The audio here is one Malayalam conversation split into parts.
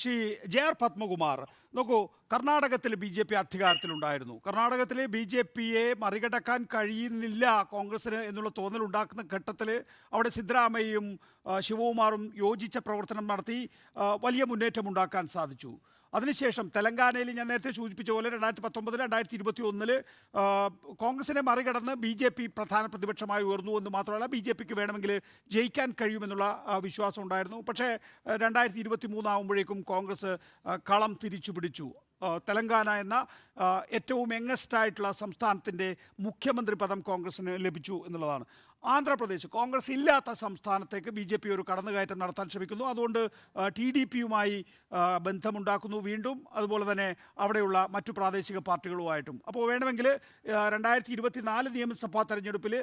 Shri J R Padmakumar. നോക്കൂ കർണാടകത്തിൽ ബി ജെ പി അധികാരത്തിലുണ്ടായിരുന്നു. കർണാടകത്തിലെ ബി ജെ പിയെ മറികടക്കാൻ കഴിയുന്നില്ല കോൺഗ്രസിന് എന്നുള്ള തോന്നലുണ്ടാക്കുന്ന ഘട്ടത്തിൽ അവിടെ സിദ്ധരാമയ്യയും ശിവകുമാറും യോജിച്ച പ്രവർത്തനം നടത്തി വലിയ മുന്നേറ്റം ഉണ്ടാക്കാൻ സാധിച്ചു. അതിനുശേഷം തെലങ്കാനയിൽ ഞാൻ നേരത്തെ സൂചിപ്പിച്ച പോലെ രണ്ടായിരത്തി പത്തൊമ്പത് രണ്ടായിരത്തി ഇരുപത്തി ഒന്നിൽ കോൺഗ്രസിനെ മറികടന്ന് ബി ജെ പി പ്രധാന പ്രതിപക്ഷമായി ഉയർന്നു എന്ന് മാത്രമല്ല ബി ജെ പിക്ക് വേണമെങ്കിൽ ജയിക്കാൻ കഴിയുമെന്നുള്ള വിശ്വാസം ഉണ്ടായിരുന്നു. പക്ഷേ രണ്ടായിരത്തി ഇരുപത്തി മൂന്നാകുമ്പോഴേക്കും കോൺഗ്രസ് കളം തിരിച്ചു പിടിച്ചു തെലങ്കാന എന്ന ഏറ്റവും യങ്ങസ്റ്റ് ആയിട്ടുള്ള സംസ്ഥാനത്തിന്റെ മുഖ്യമന്ത്രി പദം കോൺഗ്രസിന് ലഭിച്ചു എന്നുള്ളതാണ്. ആന്ധ്രാപ്രദേശ് കോൺഗ്രസ് ഇല്ലാത്ത സംസ്ഥാനത്തേക്ക് ബി ജെ പി ഒരു കടന്നുകയറ്റം നടത്താൻ ശ്രമിക്കുന്നു. അതുകൊണ്ട് ടി ഡി പിയുമായി ബന്ധമുണ്ടാക്കുന്നു വീണ്ടും. അതുപോലെ തന്നെ അവിടെയുള്ള മറ്റു പ്രാദേശിക പാർട്ടികളുമായിട്ടും. അപ്പോൾ വേണമെങ്കിൽ രണ്ടായിരത്തി ഇരുപത്തി നാല് നിയമസഭാ തെരഞ്ഞെടുപ്പിൽ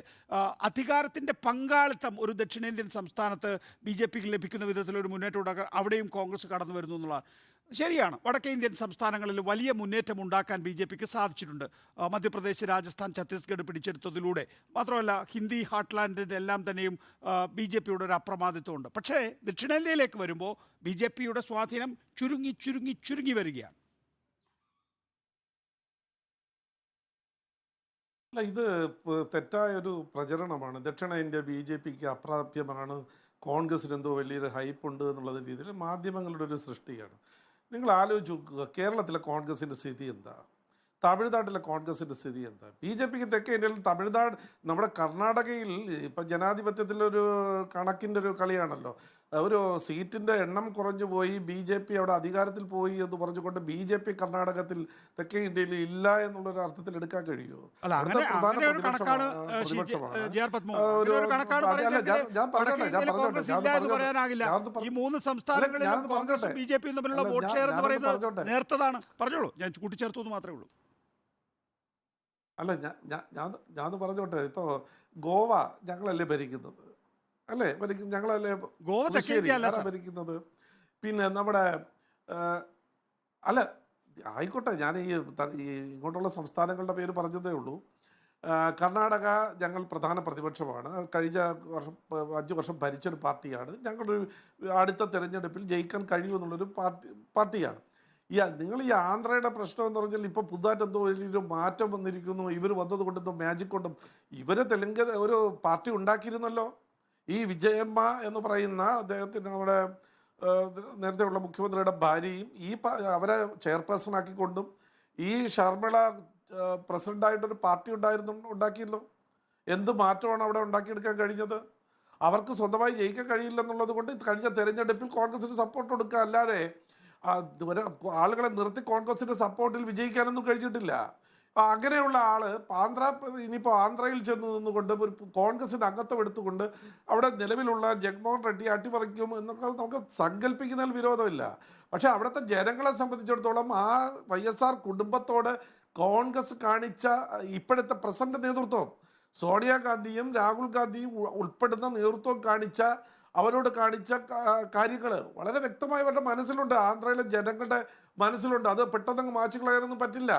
അധികാരത്തിന്റെ പങ്കാളിത്തം ഒരു ദക്ഷിണേന്ത്യൻ സംസ്ഥാനത്ത് ബി ജെ പിക്ക് ലഭിക്കുന്ന വിധത്തിലൊരു മുന്നേറ്റം ഉണ്ടാക്കാൻ അവിടെയും കോൺഗ്രസ് കടന്നു വരുന്നു എന്നുള്ളതാണ്. ശരിയാണ്. വടക്കേ ഇന്ത്യൻ സംസ്ഥാനങ്ങളിൽ വലിയ മുന്നേറ്റം ഉണ്ടാക്കാൻ ബി ജെ പിക്ക് സാധിച്ചിട്ടുണ്ട്. മധ്യപ്രദേശ് രാജസ്ഥാൻ ഛത്തീസ്ഗഡ് പിടിച്ചെടുത്തതിലൂടെ. മാത്രമല്ല ഹിന്ദി ഹാട്ട്ലാൻഡിന്റെ എല്ലാം തന്നെയും ബി ജെ പിയുടെ ഒരു അപ്രമാദിത്വമുണ്ട്. പക്ഷേ ദക്ഷിണേന്ത്യയിലേക്ക് വരുമ്പോൾ ബി ജെ പിയുടെ സ്വാധീനം ചുരുങ്ങി ചുരുങ്ങി ചുരുങ്ങി വരികയാണ്. അല്ല ഇത് തെറ്റായ ഒരു പ്രചരണമാണ്. ദക്ഷിണേന്ത്യ ബി ജെ പിക്ക് അപ്രാപ്യമാണ്. കോൺഗ്രസിന് എന്തോ വലിയൊരു ഹൈപ്പ് ഉണ്ട് എന്നുള്ള രീതിയിൽ മാധ്യമങ്ങളുടെ ഒരു സൃഷ്ടിയാണ്. നിങ്ങൾ ആലോചിച്ച് നോക്കുക കേരളത്തിലെ കോൺഗ്രസിന്റെ സ്ഥിതി എന്താ? തമിഴ്നാട്ടിലെ കോൺഗ്രസിന്റെ സ്ഥിതി എന്താ? ബി ജെ പിക്ക് തെക്കേ ഇന്ത്യയിൽ തമിഴ്നാട് നമ്മുടെ കർണാടകയിൽ ഇപ്പം ജനാധിപത്യത്തിലൊരു കണക്കിന്റെ ഒരു കളിയാണല്ലോ. ഒരു സീറ്റിന്റെ എണ്ണം കുറഞ്ഞു പോയി ബി ജെ പി അവിടെ അധികാരത്തിൽ പോയി എന്ന് പറഞ്ഞുകൊണ്ട് ബി ജെ പി കർണാടകത്തിൽ തെക്കേ ഇന്ത്യയിൽ ഇല്ല എന്നുള്ളൊരു അർത്ഥത്തിൽ എടുക്കാൻ കഴിയുമോ? അല്ല. നേർത്തതാണ് പറഞ്ഞോളൂ. കൂട്ടിച്ചേർത്തു മാത്രമേ ഉള്ളൂ. ഞാൻ ഞാൻ ഞാൻ പറഞ്ഞോട്ടെ. ഇപ്പോൾ ഗോവ ഞങ്ങളല്ലേ ഭരിക്കുന്നത്? അല്ലേ? ഭരിക്കുന്നത് ഞങ്ങളല്ലേ ഗോവ. ഭരിക്കുന്നത്? പിന്നെ നമ്മുടെ അല്ല ആയിക്കോട്ടെ ഞാൻ ഈ ഇങ്ങോട്ടുള്ള സംസ്ഥാനങ്ങളുടെ പേര് പറഞ്ഞതേ ഉള്ളൂ. കർണാടക ഞങ്ങൾ പ്രധാന പ്രതിപക്ഷമാണ്. കഴിഞ്ഞ വർഷം അഞ്ച് വർഷം ഭരിച്ചൊരു പാർട്ടിയാണ്. ഞങ്ങളൊരു അടുത്ത തിരഞ്ഞെടുപ്പിൽ ജയിക്കാൻ കഴിയുമെന്നുള്ളൊരു പാർട്ടി പാർട്ടിയാണ്. ഈ നിങ്ങൾ ഈ ആന്ധ്രയുടെ പ്രശ്നം എന്ന് പറഞ്ഞാൽ ഇപ്പോൾ പുതുതായിട്ട് എന്തോ വലിയൊരു മാറ്റം വന്നിരിക്കുന്നു. ഇവർ വന്നത് കൊണ്ട് എന്തോ മാജിക് കൊണ്ടും ഇവരെ തെലുങ്ക് ഒരു പാർട്ടി ഉണ്ടാക്കിയിരുന്നല്ലോ. ഈ വിജയമ്മ എന്ന് പറയുന്ന അദ്ദേഹത്തിന് നമ്മുടെ നേരത്തെയുള്ള മുഖ്യമന്ത്രിയുടെ ഭാര്യയും ഈ അവരെ ചെയർപേഴ്സൺ ആക്കിക്കൊണ്ടും ഈ ഷർമിള പ്രസിഡന്റായിട്ടൊരു പാർട്ടി ഉണ്ടായിരുന്നു ഉണ്ടാക്കിയല്ലോ. എന്ത് മാറ്റമാണ് അവിടെ ഉണ്ടാക്കിയെടുക്കാൻ കഴിഞ്ഞത്? അവർക്ക് സ്വന്തമായി ജയിക്കാൻ കഴിയില്ലെന്നുള്ളത് കൊണ്ട് കഴിഞ്ഞ തെരഞ്ഞെടുപ്പിൽ കോൺഗ്രസിന് സപ്പോർട്ട് കൊടുക്കുക. അല്ലാതെ ആളുകളെ നിർത്തി കോൺഗ്രസിന്റെ സപ്പോർട്ടിൽ വിജയിക്കാനൊന്നും കഴിഞ്ഞിട്ടില്ല. ആ, അങ്ങനെയുള്ള ആൾ ആന്ധ്ര ഇനിയിപ്പോൾ ആന്ധ്രയിൽ ചെന്ന് നിന്നുകൊണ്ട് ഒരു കോൺഗ്രസിന്റെ അംഗത്വം എടുത്തുകൊണ്ട് അവിടെ നിലവിലുള്ള ജഗ്മോഹൻ റെഡ്ഡി അട്ടിമറിക്കും എന്നൊക്കെ നമുക്ക് സങ്കല്പിക്കുന്നതിൽ വിരോധമില്ല. പക്ഷേ അവിടുത്തെ ജനങ്ങളെ സംബന്ധിച്ചിടത്തോളം ആ വൈ എസ് ആർ കുടുംബത്തോട് കോൺഗ്രസ് കാണിച്ച ഇപ്പോഴത്തെ പ്രസന്റ് നേതൃത്വം സോണിയാഗാന്ധിയും രാഹുൽ ഗാന്ധിയും ഉൾപ്പെടുന്ന നേതൃത്വം കാണിച്ച അവരോട് കാണിച്ച കാര്യങ്ങൾ വളരെ വ്യക്തമായി അവരുടെ മനസ്സിലുണ്ട്. ആന്ധ്രയിലെ ജനങ്ങളുടെ മനസ്സിലുണ്ട്. അത് പെട്ടെന്ന് മാച്ചു കളയാനൊന്നും പറ്റില്ല.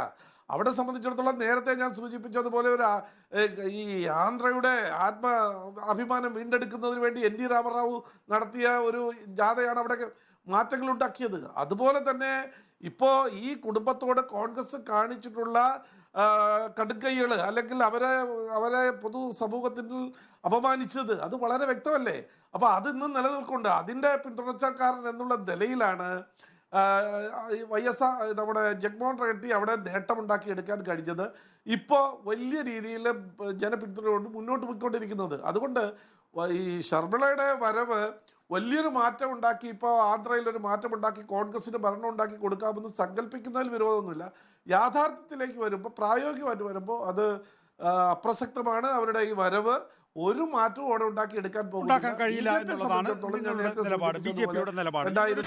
അവിടെ സംബന്ധിച്ചിടത്തോളം നേരത്തെ ഞാൻ സൂചിപ്പിച്ചതുപോലെ ഒരു ഈ ആന്ധ്രയുടെ ആത്മ അഭിമാനം വീണ്ടെടുക്കുന്നതിന് വേണ്ടി എൻ ഡി രാമറാവു നടത്തിയ ഒരു ജാഥയാണ് അവിടെ മാറ്റങ്ങൾ ഉണ്ടാക്കിയത്. അതുപോലെ തന്നെ ഇപ്പോൾ ഈ കുടുംബത്തോട് കോൺഗ്രസ് കാണിച്ചിട്ടുള്ള കടുക്കൈകൾ അല്ലെങ്കിൽ അവരെ അവരെ പൊതു സമൂഹത്തിൽ അപമാനിച്ചത് അത് വളരെ വ്യക്തമല്ലേ? അപ്പോൾ അത് ഇന്നും നിലനിൽക്കുന്നുണ്ട് അതിന്റെ പിന്തുണച്ചക്കാരൻ എന്നുള്ള നിലയിലാണ് വൈ എസ് ആർ നമ്മുടെ ജഗ്മോഹൻ റെഡ്ഡി അവിടെ നേട്ടമുണ്ടാക്കി എടുക്കാൻ കഴിഞ്ഞത് ഇപ്പോൾ വലിയ രീതിയിൽ ജനപിന്തുണയോട് മുന്നോട്ട് പോയിക്കൊണ്ടിരിക്കുന്നത്. അതുകൊണ്ട് ഈ ശർമിളയുടെ വരവ് വലിയൊരു മാറ്റം ഉണ്ടാക്കി ഇപ്പോൾ ആന്ധ്രയിൽ ഒരു മാറ്റം ഉണ്ടാക്കി കോൺഗ്രസിന് ഭരണം ഉണ്ടാക്കി കൊടുക്കാമെന്ന് സങ്കല്പിക്കുന്നതിൽ വിരോധമൊന്നുമില്ല. യാഥാർത്ഥ്യത്തിലേക്ക് വരുമ്പോൾ പ്രായോഗികമായിട്ട് വരുമ്പോൾ അത് അപ്രസക്തമാണ്. അവരുടെ ഈ വരവ് ഒരു മാറ്റവും അവിടെ ഉണ്ടാക്കി എടുക്കാൻ പോകുന്നില്ല. നിലപാട്,